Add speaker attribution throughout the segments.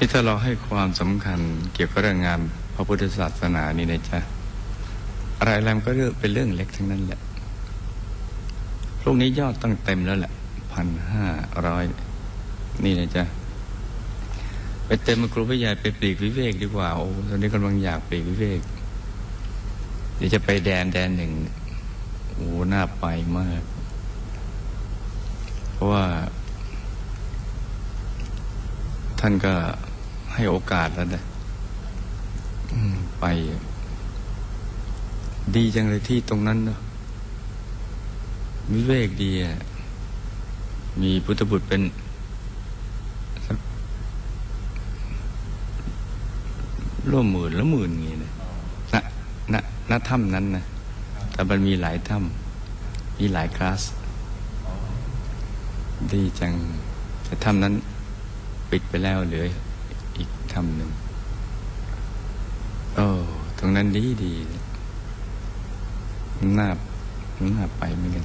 Speaker 1: นี่ถ้าเราให้ความสำคัญเกี่ยวกับเรื่องงานพระพุทธศาสนานี่นะจ๊ะอะไรอะไรมันก็เรื่องเป็นเรื่องเล็กทั้งนั้นแหละพรุ่งนี้ยอดตั้งเต็มแล้วแหละพันห้าร้อยนี่นะจ๊ะไปเต็มมาครูพี่ใหญ่ไปปลีกวิเวกดีกว่าโอ้ตอนนี้กำลังอยากปลีกวิเวกเดี๋ยวจะไปแดนแดนหนึ่งโอ้น่าไปมาก เพราะว่า ท่านก็ ให้โอกาสแล้วนะไป ดีจังเลยที่ตรงนั้นเนาะวิเวกดีอะมีพุทธบุตรเป็นร่วมหมื่นแล้วหมื่นงี้นะณณณถ้ำนั้นนะแต่มันมีหลายถ้ำมีหลายคลาส ดีจัง แต่ถ้ำนั้นปิดไปแล้วเหลือ อีกถ้ำหนึ่งโอ้ตรงนั้นดีดีน่าน่าไปเหมือนกัน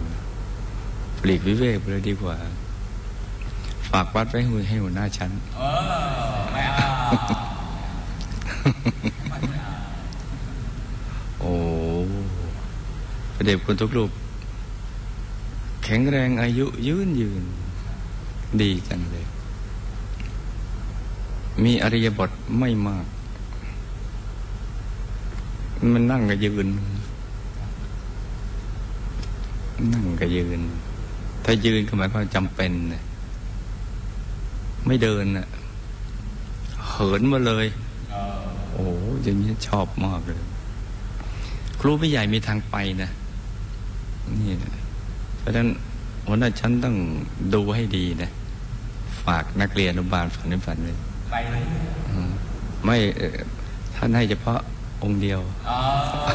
Speaker 1: ปลีกวิเวกไปเลยดีกว่า ฝากวัดไว้ให้ให้หัวหน้าชั้น
Speaker 2: เออไม่เอา
Speaker 1: โอ้พระเดชคุณทุกรูปแข็งแรงอายุยืนยืน ดีจังเลย มีอริยบทไม่มาก มันนั่งกับยืน นั่งกับยืน ถ้ายืนก็หมายความจำเป็น ไม่เดินน่ะเหินมาเลย โอ้อย่างนี้ชอบมากเลย ครูพี่ใหญ่มีทางไปนะ นี่นะเพราะฉะนั้นหัวหน้าชั้นต้องดูให้ดีนะ ฝากนักเรียนอนุบาลฝันในฝันเลย
Speaker 2: ไปเลย
Speaker 1: อืมไม่เอ่อท่านให้เฉพาะองค์เดียว
Speaker 2: เออ